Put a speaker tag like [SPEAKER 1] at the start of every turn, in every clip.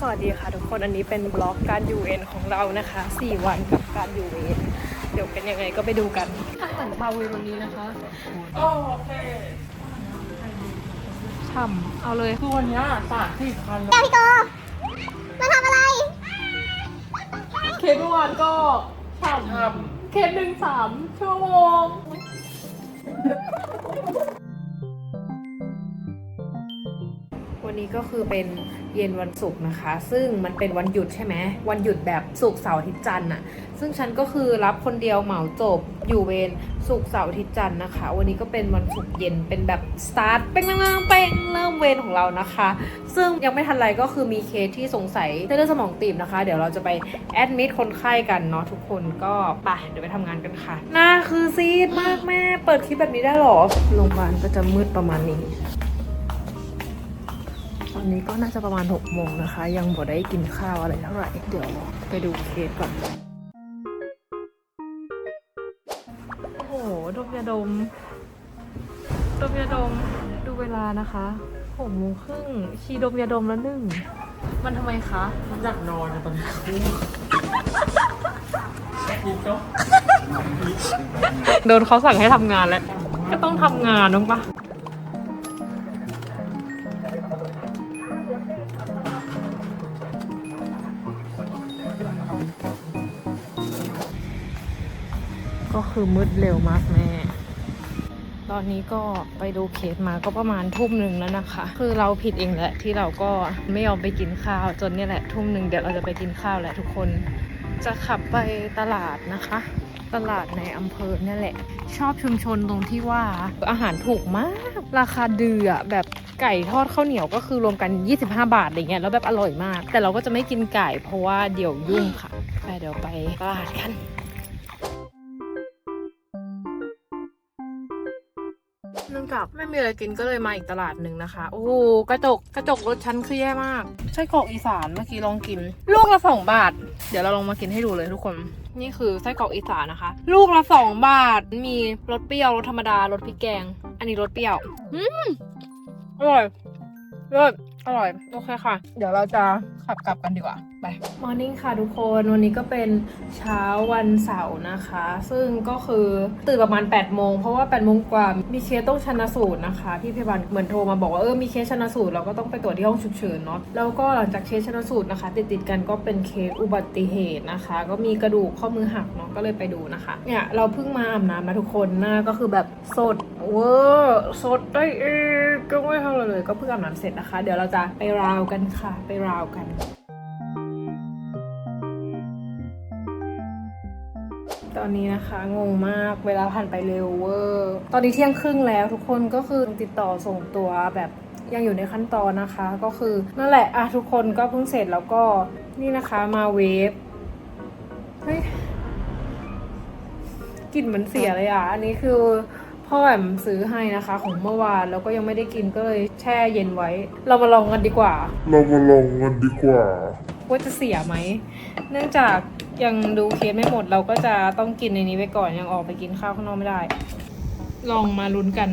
[SPEAKER 1] สวัสดีค่ะทุกคนอันนี้เป็นบล็อกการอยู่เวนของเรานะคะ 4 วันกับการอยู่เวนเดี๋ยวเป็นยังไงก็ไปดูกันอาหารบาเวนวันนี้นะคะ
[SPEAKER 2] โอเค
[SPEAKER 1] ฉ่ำเอาเลย
[SPEAKER 2] คือวันเนี้ยสามสี่พัน
[SPEAKER 3] พี่โกมาทำอะไร
[SPEAKER 1] เคสเมื่อวานก็ฉ่ำเคสหนึ่งสามชั่วโมง นนี้ก็คือเป็นเย็นวันศุกร์นะคะ ซึ่งมันเป็นวันหยุดใช่ไหมวันหยุดแบบศุกร์เสาร์อาทิตย์จันทร์อะซึ่งฉันก็คือรับคนเดียวเหมาจบอยู่เวรศุกร์เสาร์อาทิตย์จันทร์นะคะ วันนี้ก็เป็นวันศุกร์เย็นเป็นแบบสตาร์ทเป้งเป้งเป้งเริ่มเวรของเรานะคะ ซึ่งยังไม่ทันไรก็คือมีเคสที่สงสัยเส้นเลือดสมองตีบนะคะ เดี๋ยวเราจะไปแอดมิดคนไข้กันเนาะทุกคนก็ไปเดี๋ยวไปทำงานกันค่ะหน้าคือซีดมากแม่ เปิดคลิปแบบนี้ได้หรอโรงพยาบาลก็จะมืดประมาณนี้ อนนี้ก็น่าจะประมาณ6โมงนะคะ ยังบ่ได้กินข้าวอะไรเท่าไหร่ เดี๋ยวไปดูเคสก่อน โอ้โห ดมยาดม ดมยาดม ดูเวลานะคะหกโมงครึ่ง ชีดมยาดมแล้วหนึ่ง มันทำไมคะ
[SPEAKER 2] มันอยากนอนตอนนี้กินก็
[SPEAKER 1] โดนเขาสั่งให้ทำงานแล้ว ก็ต้องทำงานน้องปะ คือมืดเร็วมากแม่ ตอนนี้ก็ไปดูเคสมาก็ประมาณทุ่มหนึ่งแล้วนะคะ คือเราผิดเองแหละที่เราก็ไม่ยอมไปกินข้าว จนเนี่ยแหละทุ่มหนึ่งเดี๋ยวเราจะไปกินข้าวแหละทุกคน จะขับไปตลาดนะคะ ตลาดในอำเภอเนี่ยแหละ ชอบชุมชนตรงที่ว่าอาหารถูกมาก ราคาเดือแบบไก่ทอดข้าวเหนียวก็คือรวมกัน 25 บาทอะไรเงี้ยแล้วแบบอร่อยมาก แต่เราก็จะไม่กินไก่เพราะว่าเดี๋ยวยุ่งค่ะไปเดี๋ยวไปตลาดกัน เนื่องจากไม่มีอะไรกินก็เลยมาอีกตลาดหนึ่งนะคะ โอ้โหกระจกกระจกรถชั้นคือแย่มากไส้กรอกอีสานเมื่อกี้ลองกิน ลูกละสองบาท เดี๋ยวเราลองมากินให้ดูเลยทุกคน นี่คือไส้กรอกอีสานนะคะ ลูกละสองบาทมีรสเปรี้ยวรสธรรมดารสพริกแกง อันนี้รสเปรี้ยวอืมอร่อยเลิศอร่อย โอเคค่ะ เดี๋ยวเราจะขับกลับกันดีกว่าไปมอร์นิ่งค่ะทุกคน วันนี้ก็เป็นเช้าวันเสาร์นะคะ ซึ่งก็คือตื่นประมาณ8โมงเพราะว่า8โมงกว่ามีเคสต้องชันสูตรนะคะพี่พยาบาลเหมือนโทรมาบอกว่าเออมีเคสชันสูตรเราก็ต้องไปตรวจที่ห้องฉุกเฉินเนาะแล้วก็หลังจากเคสชันสูตรนะคะ ติดติดกันก็เป็นเคสอุบัติเหตุนะคะ ก็มีกระดูกข้อมือหักเนาะก็เลยไปดูนะคะเนี่ยเราเพิ่งมาอาบน้ำนะทุกคนหน้าก็คือแบบสดเวอร์สดได้เองก็ไม่ทำอะไรเลย ก็เพิ่งอาบน้ำเสร็จนะคะ เดี๋ยวเราจะไปราวกันค่ะ ไปราวกัน อนนี้นะคะ งงมากเวลาผ่านไปเร็วเวอร์ ตอนนี้เที่ยงครึ่งแล้วทุกคนก็คือติดต่อส่งตัวแบบยังอยู่ในขั้นตอนนะคะ ก็คือนั่นแหละอะทุกคนก็เพิ่งเสร็จแล้วก็นี่นะคะมาเวฟเฮ้ยกลิ่นเหมือนเสียเลยอะ อันนี้คือพ่อแอมซื้อให้นะคะ ของเมื่อวานแล้วก็ยังไม่ได้กินก็เลยแช่เย็นไว้ เรามาลองกันดีกว่า
[SPEAKER 4] เรามาลองกันดีกว่า
[SPEAKER 1] ว่าจะเสียไหม เนื่องจาก ยังดูเคสไม่หมดเราก็จะต้องกินในนี้ไปก่อนยังออกไปกินข้าวข้างนอกไม่ได้ ลองมาลุ้นกัน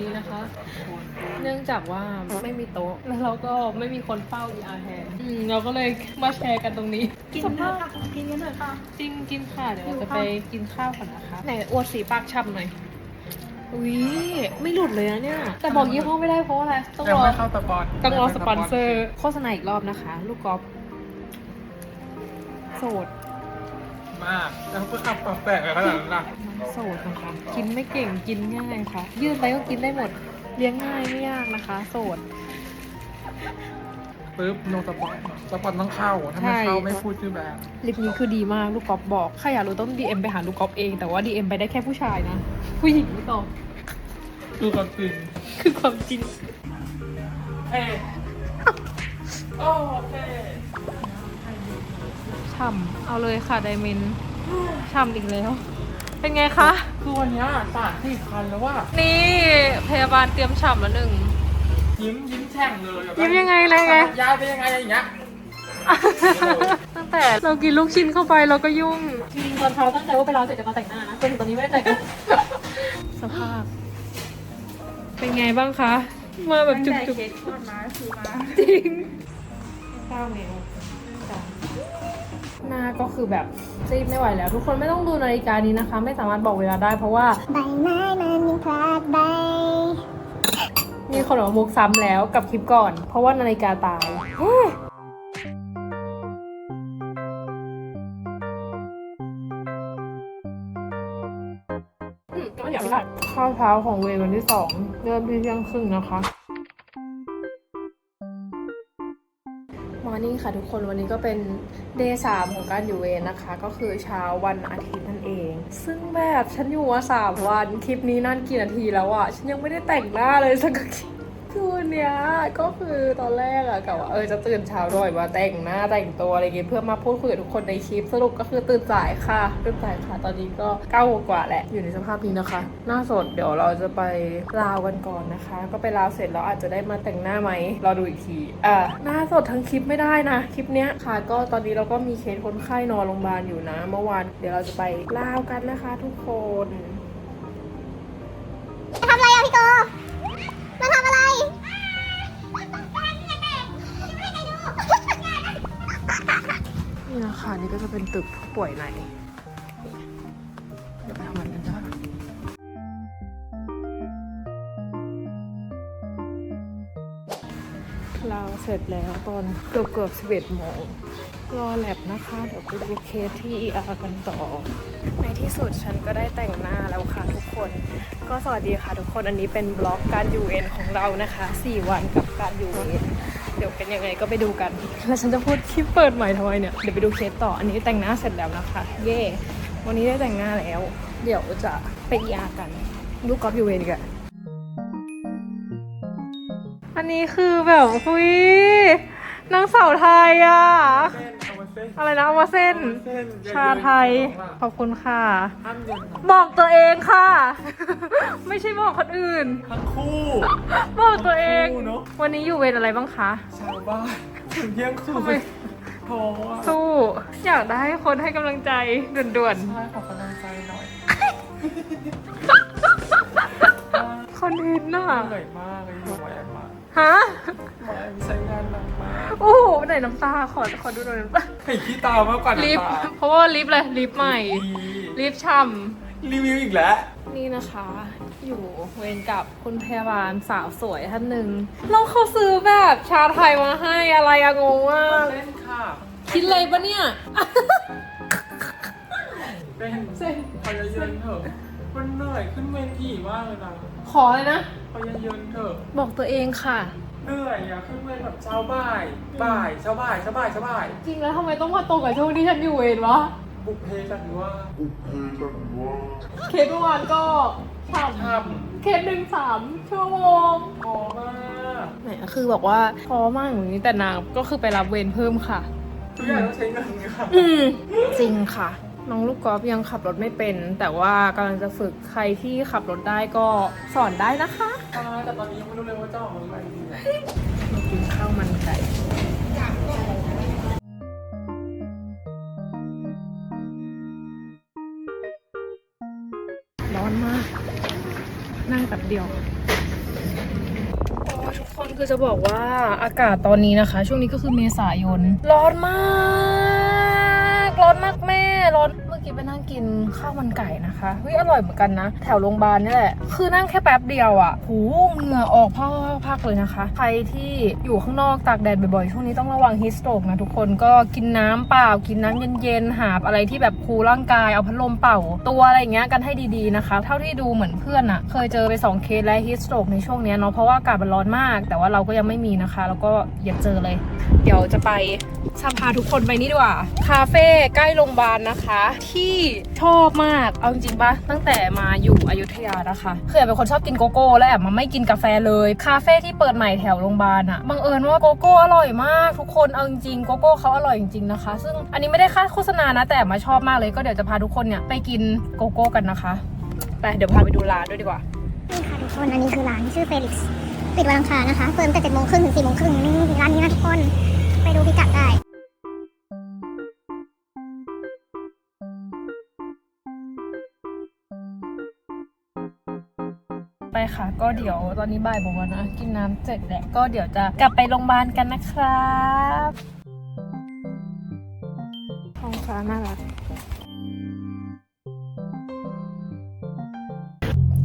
[SPEAKER 3] นนี้นะ
[SPEAKER 1] คะ เนื่องจากว่าไม่มีโต๊ะแล้วเราก็ไม่มีคนเฝ้า ER แทนอืมเราก็เลยมาแชร์กันตรงนี้
[SPEAKER 3] กินเถอะค่ะกินกันเถอะค่ะ
[SPEAKER 1] จริงกินค่ะเดี๋ยวเราจะไปกินข้าวก่อนนะคะไหนอวดสีปากช่ำหน่อยอุ้ยไม่หลุดเลยนะเนี่ย แต่บอกยี่ห้อไม่ได้เพราะอะไรต้อง
[SPEAKER 2] ยัง
[SPEAKER 1] รอ
[SPEAKER 2] ไม่เข้าสปอน
[SPEAKER 1] ต้องรอสปอนเซอร์ โฆษณาอีกรอบนะคะ ลูกกอล์ฟโสด
[SPEAKER 2] มาก แล้วก็ขับปรับแปลกอะไรขนาดนั้นล่ะ
[SPEAKER 1] โสดนะคะ กินไม่เก่งกินง่ายค่ะ ยื่นไปก็กินได้หมด เลี้ยงง่ายไม่ยากนะคะ โสด
[SPEAKER 2] ปึ๊บโนสปอร์ตสปอร์ตต้องเข้า ถ้าไม่เข้าไม่พูดชื่อแบรนด์
[SPEAKER 1] ลิปนี้คือดีมากลูกกอล์ฟบอกใครอยากรู้ต้อง DM ไปหาลูกกอล์ฟเอง แต่ว่า DM ไปได้แค่ผู้ชายนะ ผู้หญิงไม่ตอบ
[SPEAKER 2] ดูความจริง
[SPEAKER 1] คือความจริง
[SPEAKER 2] เอ้โอเค
[SPEAKER 1] ฉ่ำเอาเลยค่ะไดเมนฉ่ำอีกแล้ว เป็นไงคะ
[SPEAKER 2] คือวันเนี้ยสามสี่พันแล้วว่า
[SPEAKER 1] นี่พยาบาลเตรียมฉ่ำแล้วหนึ่ง
[SPEAKER 2] ยิ้มยิ้มแฉ่งเลยแบบ
[SPEAKER 1] ยิ้มยังไงเลยไง
[SPEAKER 2] ยายเป็นยังไงอย่างเงี้ย
[SPEAKER 1] ตั้งแต่เรากินลูกชิ้นเข้าไปเราก็ยุ่ง จริงตอนเช้าตั้งใจว่าไปรอเสร็จจะมาแต่งหน้านะจนถึงตอนนี้ไม่ได้แต่งสภาพ เป็นไงบ้างคะ มาแบบจุกจุก
[SPEAKER 3] เค้กทอดมาคือมา
[SPEAKER 1] จริง ข้าวเหนียว หน้าก็คือแบบซีดไม่ไหวแล้ว ทุกคนไม่ต้องดูนาฬิกานี้นะคะ ไม่สามารถบอกเวลาได้เพราะว่า
[SPEAKER 5] ใบไม้มันยังพลาดใบ
[SPEAKER 1] มีคนบอกว่ามุกซ้ำแล้วกับคลิปก่อน เพราะว่านาฬิกาตายเฮ้ยอืมก็อยากได้ข้าวเช้าของเวย์วันที่สองเริ่มที่เที่ยงครึ่งนะคะ นี่ค่ะทุกคนวันนี้ก็เป็นเดย์สามของการอยู่เวรนะคะ ก็คือเช้าวันอาทิตย์นั่นเอง ซึ่งแบบฉันอยู่มาสามวันคลิปนี้นั่นกี่นาทีแล้วอะ ฉันยังไม่ได้แต่งหน้าเลยสักที คืนเนี้ยก็คือตอนแรกอะกะว่าเออจะตื่นเช้าหน่อยมาแต่งหน้าแต่งตัวอะไรเงี้ยเพื่อมาพูดคุยกับทุกคนในคลิปสรุปก็คือตื่นสายค่ะตื่นสายค่ะ ตอนนี้ก็เก้ากว่าแหละอยู่ในสภาพนี้นะคะ หน้าสดเดี๋ยวเราจะไปลาวกันก่อนนะคะ ก็ไปลาวเสร็จแล้วอาจจะได้มาแต่งหน้าไหมรอดูอีกทีอ่าหน้าสดทั้งคลิปไม่ได้นะคลิปเนี้ยค่ะ ก็ตอนนี้เราก็มีเคสคนไข้นอนโรงพยาบาลอยู่นะ เมื่อวานเดี๋ยวเราจะไปลาวกันนะคะ ทุกคน
[SPEAKER 5] ก็
[SPEAKER 1] จะเป็นตึกผู้ป่วยในเดี๋ยวไปทำงานกันจ้าเราเสร็จแล้วตอนเกือบเกือบสิบเอ็ดโมงรอแลบนะคะ เดี๋ยวไปดูเคสที่ ER กันต่อ ในที่สุดฉันก็ได้แต่งหน้าแล้วค่ะทุกคน ก็สวัสดีค่ะทุกคนอันนี้เป็นบล็อกการอยู่เอนของเรานะคะ 4 วันกับการอยู่ เดี๋ยวเป็นยังไงก็ไปดูกัน แล้วฉันจะพูดที่เปิดใหม่ทำไมเนี่ย เดี๋ยวไปดูเคสต่อ อันนี้แต่งหน้าเสร็จแล้วนะคะ เย่วันนี้ได้แต่งหน้าแล้ว เดี๋ยวจะไปเออากัน ลูกกอล์ฟอยู่เวนกันอันนี้คือแบบคุยนางสาวไทยอะ
[SPEAKER 2] อามาเส้น
[SPEAKER 1] อะไรนะเอามาเส้น
[SPEAKER 2] เส้น
[SPEAKER 1] ชาไทย ขอบคุณค่ะ
[SPEAKER 2] ห้ามเย็น
[SPEAKER 1] บอกตัวเองค่ะ ไม่ใช่บอกคนอื่น
[SPEAKER 2] ทั้งคู่
[SPEAKER 1] บอกตัวเอง
[SPEAKER 2] ทั้คู่เนอะ
[SPEAKER 1] วันนี้อยู่เวรอะไรบ้างคะ
[SPEAKER 2] ชาวบ้านถึงเที่ยงคื
[SPEAKER 1] ทำไม
[SPEAKER 2] นท้ออะ
[SPEAKER 1] สู้ อยากได้คนให้กำลังใจด่วน
[SPEAKER 2] ใช่ขอกำลังใจหน่อย
[SPEAKER 1] ๆ คอนเทนต์น่ะ
[SPEAKER 2] เหนื่อยมากเลยอยู่แหวนมา
[SPEAKER 1] ฮะ
[SPEAKER 2] แหวนใช้งานหนักมาก
[SPEAKER 1] โอ้โหไหนน้ำตาขอขอดูหน่อยน้ำตา
[SPEAKER 2] ให้ขี้ตามากกว่า
[SPEAKER 1] ลิฟ
[SPEAKER 2] น้ำ
[SPEAKER 1] ต์
[SPEAKER 2] ตา
[SPEAKER 1] เพราะว่าลิฟต์เลยลิฟต์ใหม่
[SPEAKER 2] ดี
[SPEAKER 1] ลิฟต์ช่ำ
[SPEAKER 2] รีวิวอีกแล้ว
[SPEAKER 1] นี่นะคะ อยู่เวรกับคุณพยาบาลสาวสวยท่านหนึ่งแล้วเขาซื้อแบบชาไทยมาให้อะไรอะงงมาก
[SPEAKER 2] เล่นค่ะ
[SPEAKER 1] คิดเลยปะเนี่ย
[SPEAKER 2] เป็นเส้นพยาเยินเถอะ มันเหนื่อยขึ้นเวทีมากเลยนะ
[SPEAKER 1] ขอเลยนะ
[SPEAKER 2] พยาเยินเถอะ
[SPEAKER 1] บอกตัวเองค่ะ
[SPEAKER 2] เหนื่อยอะขึ้นเวรแบบเช้าบ่าย บ่ายเช้าบ่ายเช้าบ่ายเช้าบ่าย
[SPEAKER 1] จริงแล้วทำไมต้องมาตรงกับช่วงที่ฉันอยู่เวรวะ
[SPEAKER 2] บุกเพกันว่า
[SPEAKER 1] เคสเมื่อวานก็ฉ่
[SPEAKER 2] ทำ
[SPEAKER 1] เคสหนึ่งสามชั่วโมงำ
[SPEAKER 2] พอมาก
[SPEAKER 1] แหมคือบอกว่าพอมากอย่างนี้แต่นางก็คือไปรับเวรเพิ่มค่ะ
[SPEAKER 2] ทุกอย่างต้องใช้เงินค่ะ
[SPEAKER 1] อืมจริงค่ะ น้องลูกกอล์ฟยังขับรถไม่เป็น แต่ว่ากำลังจะฝึกใครที่ขับรถได้ก็สอนได้นะคะ
[SPEAKER 2] แต่ตอนนี้ยังไม่รู้เลยว่าจะออกมาเมื่อไหร่ดีอะ
[SPEAKER 1] มากินข้าวมันไก่ร้อนมาก นั่งแป๊บเดียวโอ้ทุกคนคือจะบอกว่าอากาศตอนนี้นะคะ ช่วงนี้ก็คือเมษายน ร้อนมาก ร้อนมากแม่ร้อน ออกี้ไปนั่งกินข้าวมันไก่นะคะเฮ้ยอร่อยเหมือนกันนะ แถวโรงพยาบาลนี่แหละ คือนั่งแค่แป๊บเดียวอะ่ะหูเหงื่อออกพักๆเลยนะคะ ใครที่อยู่ข้างนอกตากแดดบ่อยๆ ช่วงนี้ต้องระวังฮิสโตรกนะทุกคน ก็กินน้ำเปล่า กินน้ำเย็นๆ หาอะไรที่แบบคูลร่างกาย เอาพัดลมเป่า ตัวอะไรอย่างเงี้ยกันให้ดีๆนะคะ เท่าที่ดูเหมือนเพื่อนอะ่ะ เคยเจอไป 2 เคสและฮิสโตรกในช่วงนี้เนาะ เพราะว่าอากาศมันร้อนมาก แต่ว่าเราก็ยังไม่มีนะคะ แล้วก็อย่าเจอเลย เดี๋ยวจะไปพาทุกคนไปนี่ดีกว่า คาเฟ่ใกล้โรงพยาบาลนะคะที่ชอบมาก เอาจริงๆปะตั้งแต่มาอยู่อยุธยานะคะคือแอบเป็นคนชอบกินโกโก้และแอบมาไม่กินกาแฟเลย คาเฟ่ที่เปิดใหม่แถวโรงพยาบาลอะบังเอิญว่าโกโก้อร่อยมาก ทุกคนเอาจริงๆโกโก้เขาอร่อยจริงๆนะคะ ซึ่งอันนี้ไม่ได้ค่าโฆษณานะแต่มาชอบมากเลยก็เดี๋ยวจะพาทุกคนเนี่ยไปกินโกโก้กันนะคะไปเดี๋ยวพาไปดูร้านด้วยดีกว่า
[SPEAKER 5] นี่ค่ะทุกคนอันนี้คือร้านชื่อเฟลิกซ์ปิดวันอังคารนะคะ เปิดตั้งแต่เจ็ดโมงครึ่งถึงสี่โมงครึ่งนี่ร้านนี้นะทุกคนไปดูพิกัดได้
[SPEAKER 1] ไปค่ะ ก็เดี๋ยวตอนนี้บ่ายโมงแล้วนะ กินน้ำเสร็จแล้วก็เดี๋ยวจะกลับไปโรงพยาบาลกันนะครับท้องฟ้าน่ารัก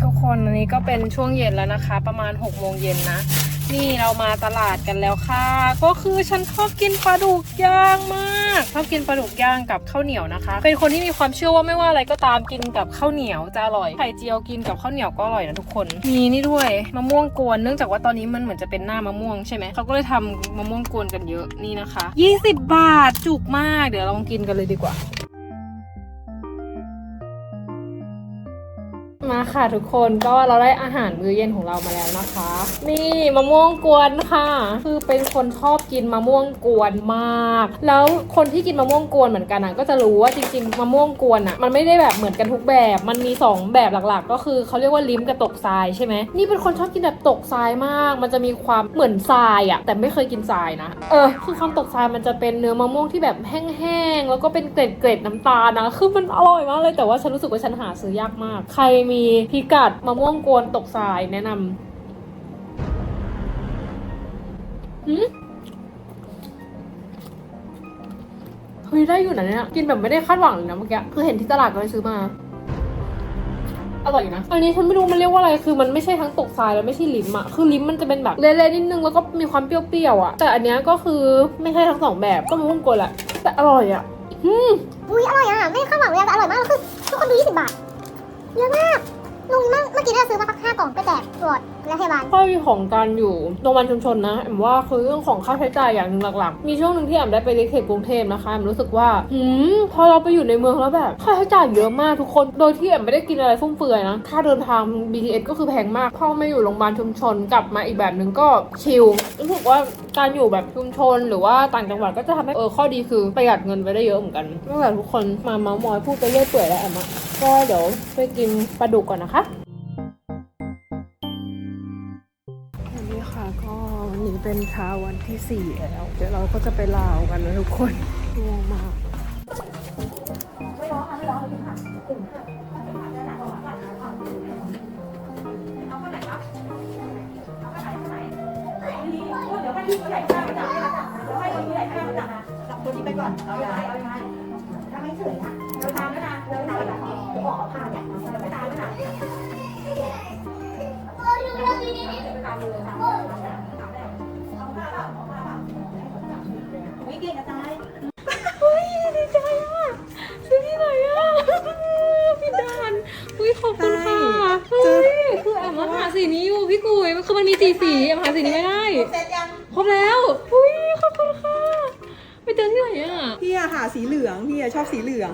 [SPEAKER 1] ทุกคนอันนี้ก็เป็นช่วงเย็นแล้วนะคะ ประมาณ6โมงเย็นนะ นี่เรามาตลาดกันแล้วค่ะ ก็คือฉันชอบกินปลาดุกย่างมากชอบกินปลาดุกย่างกับข้าวเหนียวนะคะ เป็นคนที่มีความเชื่อว่าไม่ว่าอะไรก็ตามกินกับข้าวเหนียวจะอร่อยไข่เจียวกินกับข้าวเหนียวก็อร่อยนะทุกคน มีนี่ด้วยมะม่วงกวนเนื่องจากว่าตอนนี้มันเหมือนจะเป็นหน้ามะม่วงใช่ไหมเขาก็เลยทำมะม่วงกวนกันเยอะนี่นะคะ 20 บาทจุกมากเดี๋ยวลองกินกันเลยดีกว่า ค่ะทุกคนก็เราได้อาหารมื้อเย็นของเรามาแล้วนะคะ นี่มะม่วงกวนค่ะ คือเป็นคนชอบกินมะม่วงกวนมาก แล้วคนที่กินมะม่วงกวนเหมือนกันอะก็จะรู้ว่าจริงๆมะม่วงกวนอะมันไม่ได้แบบเหมือนกันทุกแบบ มันมี 2 แบบหลักๆ ก็คือเขาเรียกว่าลิ้มกับตกทรายใช่ไหมนี่เป็นคนชอบกินแบบตกทรายมาก มันจะมีความเหมือนทรายอะแต่ไม่เคยกินทรายนะเออคือความตกทรายมันจะเป็นเนื้อมะม่วงที่แบบแห้งๆแล้วก็เป็นเกล็ดๆน้ำตาลนะคือมันอร่อยมากเลยแต่ว่าฉันรู้สึกว่าฉันหาซื้อยากมาก ใครมีพิกัดมะม่วงกวนตกทรายแนะนำหืมเฮ้ยได้อยู่นะเนี่ย กินแบบไม่ได้คาดหวังเลยนะเมื่อกี้ คือเห็นที่ตลาดก็เลยซื้อมา อร่อยนะ อันนี้ฉันไม่รู้มันเรียกว่าอะไร คือมันไม่ใช่ทั้งตกทรายแล้วไม่ใช่ลิ้มอะคือลิ้มมันจะเป็นแบบเละๆนิดนึงแล้วก็มีความเปรี้ยวๆอะแต่อันเนี้ยก็คือไม่ใช่ทั้งสองแบบ ก็มะม่วงกวนแหละ แต่อร่อยอะอืม
[SPEAKER 5] อุ้ยอร่อยอะไม่คาดหวังเลยอะแต่อร่อยมากคือ องไปแจกตรวจและพยาบาล
[SPEAKER 1] ข้อดีของการอยู่โรงพยาบาลชุมชนนะแอมว่าคือเรื่องของค่าใช้จ่ายอย่างหนึ่งหลักๆ มีช่วงหนึ่งที่แอมได้ไปเรียนเขตกรุงเทพนะคะแอมรู้สึกว่าหืมพอเราไปอยู่ในเมืองแล้วแบบค่าใช้จ่ายเยอะมากทุกคน โดยที่แอมไม่ได้กินอะไรฟุ่มเฟือยนะ ค่าเดินทาง BTS ก็คือแพงมากพอมาอยู่โรงพยาบาลชุมชนกลับมาอีกแบบหนึ่งก็ชิลรู้สึกว่าการอยู่แบบชุมชน หรือว่าต่างจังหวัดก็จะทำให้เออข้อดีคือประหยัดเงินไปได้เยอะเหมือนกันนั่นแหละทุกคนมาเมาส์มอยพูดไปเรื่อยเปื่อยแล้วแอมอะก็เดี๋ยวไปกินปลาดุกก่อนนะคะ ก็วันนี้เป็นเช้าวันที่ 4 แล้ว เดี๋ยวเราก็จะไปลาวกันนะทุกคนง่วงมาก
[SPEAKER 3] จับตัวนี้ไปก่อนเอาไงเอาไงถ้าไม่เฉยนะเดินตามด้วนะเดินตามแบบนี้บอกเขาผ่านเนี่ยเดินไปตามด้วนะ ไม่เก่งกระจาย
[SPEAKER 1] เฮ้ยดีใจอะซื้อที่ไหนอะพี่ดานอุ้ยขอบคุณค่ะเฮ้ยคือแอมมาหาสีนี้อยู่พี่กุยคือมันมีสีสีแอมหาสีนี้ไม่ได้
[SPEAKER 3] เสร็จยัง
[SPEAKER 1] ครบแล้วอุ้ยขอบคุณค่ะไปเจอที่ไหนอะ
[SPEAKER 3] พี่อะหาสีเหลืองพี่อะชอบสีเหลือง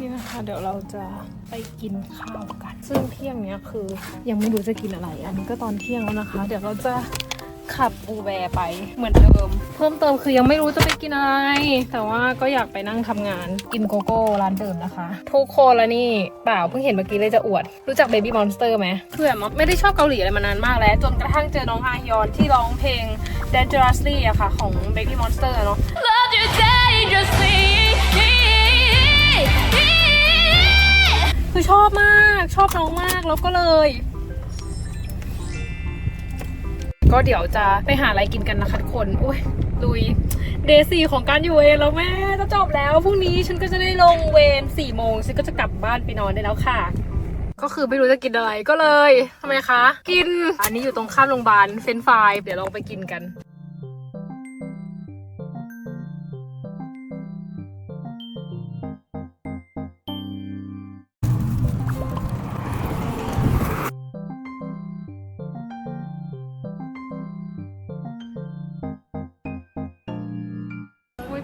[SPEAKER 1] นี่นะคะ เดี๋ยวเราจะไปกินข้าวกัน ซึ่งเที่ยงเนี้ยคือยังไม่รู้จะกินอะไร อันนี้ก็ตอนเที่ยงแล้วนะคะ เดี๋ยวเราจะขับอูแบร์ไปเหมือนเดิม เพิ่มเติมคือยังไม่รู้จะไปกินอะไร แต่ว่าก็อยากไปนั่งทำงานกินโกโก้ร้านเดิมนะคะทุกคนแล้วนี่เปล่าเพิ่งเห็นเมื่อกี้เลยจะอวด รู้จัก Baby Monster ไหมคือแบบไม่ได้ชอบเกาหลีอะไรมานานมากแล้ว จนกระทั่งเจอน้องฮายอนที่ร้องเพลง Dangerously อะค่ะ ของ Baby Monster เนาะ
[SPEAKER 6] Love you dangerously.
[SPEAKER 1] คือชอบมากชอบน้องมากแล้วก็เลย ก็เดี๋ยวจะไปหาอะไรกินกันนะคะทุกคนอุ้ยลุยเดย์สี่ของการอยู่เวรแล้วแม่จะจบแล้วพรุ่งนี้ฉันก็จะได้ลงเวรสี่โมงฉันก็จะกลับบ้านไปนอนได้แล้วค่ะ ก็คือไม่รู้จะกินอะไรก็เลยทำไมคะ กิน อันนี้อยู่ตรงข้ามโรงพยาบาลเฟนฟรายเดี๋ยวเราไปกินกัน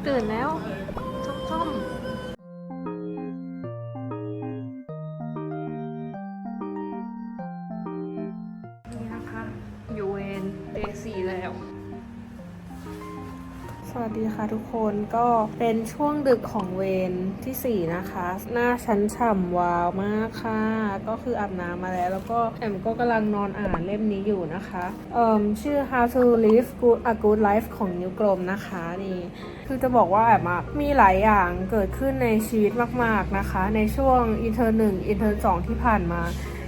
[SPEAKER 1] ตื่นแล้วจ้อม ทุกคนก็เป็นช่วงดึกของเวรที่ 4 นะคะ หน้าชั้นฉ่ำวาวมากค่ะ ก็คืออาบน้ำมาแล้ว แล้วก็แอมก็กำลังนอนอ่านเล่มนี้อยู่นะคะเอ่มชื่อ How to Live Good a Good Life ของนิ้วกลมนะคะนี่คือจะบอกว่าแอมมีหลายอย่างเกิดขึ้นในชีวิตมาก ๆนะคะ ในช่วงอินเทอร์หนึ่งอินเทอร์สองที่ผ่านมา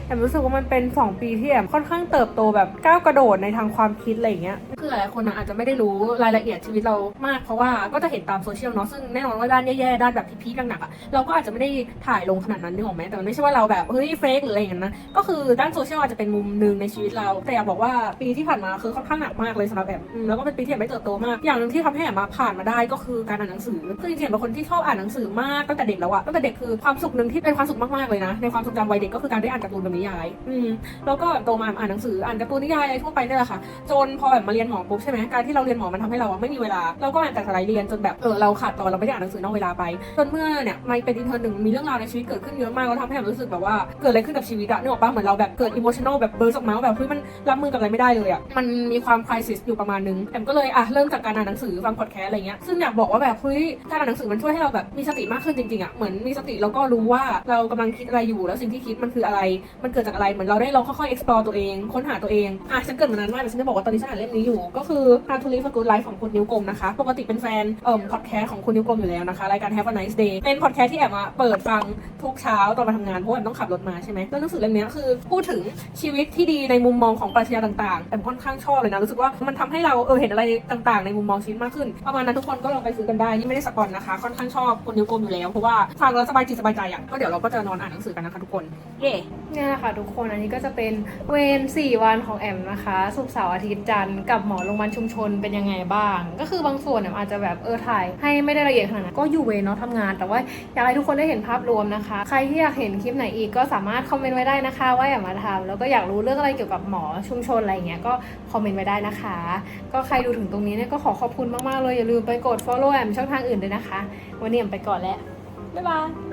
[SPEAKER 1] แอมรู้สึกว่ามันเป็น 2 ปีที่แอมค่อนข้างเติบโตแบบก้าวกระโดดในทางความคิดอะไรอย่างเงี้ยคือหลายคนอะอาจจะไม่ได้รู้รายละเอียดชีวิตเรามากเพราะว่าก็จะเห็นตามโซเชียลเนาะซึ่งแน่นอนว่าด้านแย่ๆด้านแบบพีคๆหนักๆอะเราก็อาจจะไม่ได้ถ่ายลงขนาดนั้นนึกออกไหมแต่มันไม่ใช่ว่าเราแบบเฮ้ยเฟกหรืออะไรอย่างนั้นนะก็คือด้านโซเชียลอาจจะเป็นมุมหนึ่งในชีวิตเรา แต่อยากบอกว่าปีที่ผ่านมาคือค่อนข้างหนักมากเลยสำหรับแอมแล้วก็เป็นปีที่แอมไม่เติบโตมาก อย่างนึงที่ทำให้แอมมาผ่านมาได้ก็คือการอ่านหนังสือคือจริงๆแอมเป็นคนที่ชอบอ่านหนังสือมากตั้งแต่เด็กแล้วอะตั้งแต่เด็กคือความสุขหนึ่งที่เป็นความสุขมากๆเลยนะในความทรงจำวัยเด็กก็คือการได้อ่านการ์ตูนกับนิยาย อืมแล้วก็โตมาอ่านหนังสืออ่านการ์ตูนนิยายอะไรทั่วไปเนี่ยแหละค่ะ จนพอแบบมาเรียนหมอปุ๊บใช่ไหมการที่เราเรียนหมอมันทำให้เราไม่มีเวลา เราก็อ่านแต่สไลด์เรียนจนแบบเออเราขาดตอนเราไม่ได้อ่านหนังสือนอกเวลาไป จนเมื่อเนี่ยมาเป็นอินเทอร์หนึ่งมีเรื่องราวในชีวิตเกิดขึ้นเยอะมากแล้วทำให้เรารู้สึกแบบว่าเกิดอะไรขึ้นกับชีวิตอะนึกออกปะเหมือนเราแบบเกิดอิโมชันอลแบบเบิร์สออกมาว่าแบบเฮ้ยมันรับมือกับอะไรไม่ได้เลยอะมันมีความคริสิสอยู่ประมาณนึงแอมก็เลยอะเริ่มจากการอ่านหนังสือฟังพอดแคสต์อะไรเงี้ยซึ่งอยากบอกว่าแบบเฮ้ยการอ่านหนังสือมันช่วยให้เราแบบมีสติมากขึ้นจริงๆอะเหมือนมีสติแล้วก็รู้ว่าเรากำลังคิดอะไรอยู่แล้วสิ่งที่คิดมันคืออะไรมันเกิดจากอะไร เหมือนเราได้ลองค่อยๆ explore ตัวเอง ค้นหาตัวเอง อะ ฉันเกิดมานานมากแต่ฉันจะบอกว่าตอนนี้ฉันอ่านเล่มนี้อยู่ ก็คือ How to Live a Good Life ของคุณนิ้วกลมนะคะ ปกติเป็นแฟนเอ่อพอดแคสต์ของคุณนิ้วกลมอยู่แล้วนะคะ รายการ Have a Nice Day เป็นพอดแคสต์ที่แอบมาเปิดฟังทุกเช้าตอนมาทำงานเพราะว่าแอมต้องขับรถมาใช่ไหมแล้วหนังสือเล่มนี้คือพูดถึงชีวิตที่ดีในมุมมองของปรัชญาต่างๆแอมค่อนข้างชอบเลยนะรู้สึกว่ามันทำให้เราเออเห็นอะไรต่างๆ ในมุมมองชีวิตมากขึ้นประมาณนั้นทุกคนก็ลองไปซื้อกันได้นี่ไม่ได้สปอนนะคะ ค่อนข้างชอบคุณนิ้วกลมอยู่แล้วเพราะว่าฟังแล้วสบายจิตสบายใจอะก็เดี๋ยวเราก็จะนอนอ่านหนังสือกันนะคะทุกคนเย่เนี่ยแหละค่ะทุกคน อันนี้ก็จะเป็นเวร4วันของแอมนะคะศุกเสาร์อาทิตย์จันทร์กับหมอโรงพยาบาลชุมชนเป็นยังไงบ้าง ก็คือบางส่วนแอมอาจจะแบบเออถ่ายให้ไม่ได้ละเอียดขนาดนั้นก็อยู่เวรเนาะทำงาน แต่ว่าอยากให้ทุกคนได้เห็นภาพรวมนะคะ ใครที่อยากเห็นคลิปไหนอีกก็สามารถคอมเมนต์ไว้ได้นะคะ ว่าอยากมาทำแล้วก็อยากรู้เรื่องอะไรเกี่ยวกับหมอชุมชนอะไรอย่างเงี้ยก็คอมเมนต์ไว้ได้นะคะ ก็ใครดูถึงตรงนี้เนี่ยก็ขอขอบคุณมากๆเลยอย่าลืมไปกด follow แอมช่องทางอื่นด้วยนะคะ วันนี้แอมไปก่อนแล้วบ๊ายบาย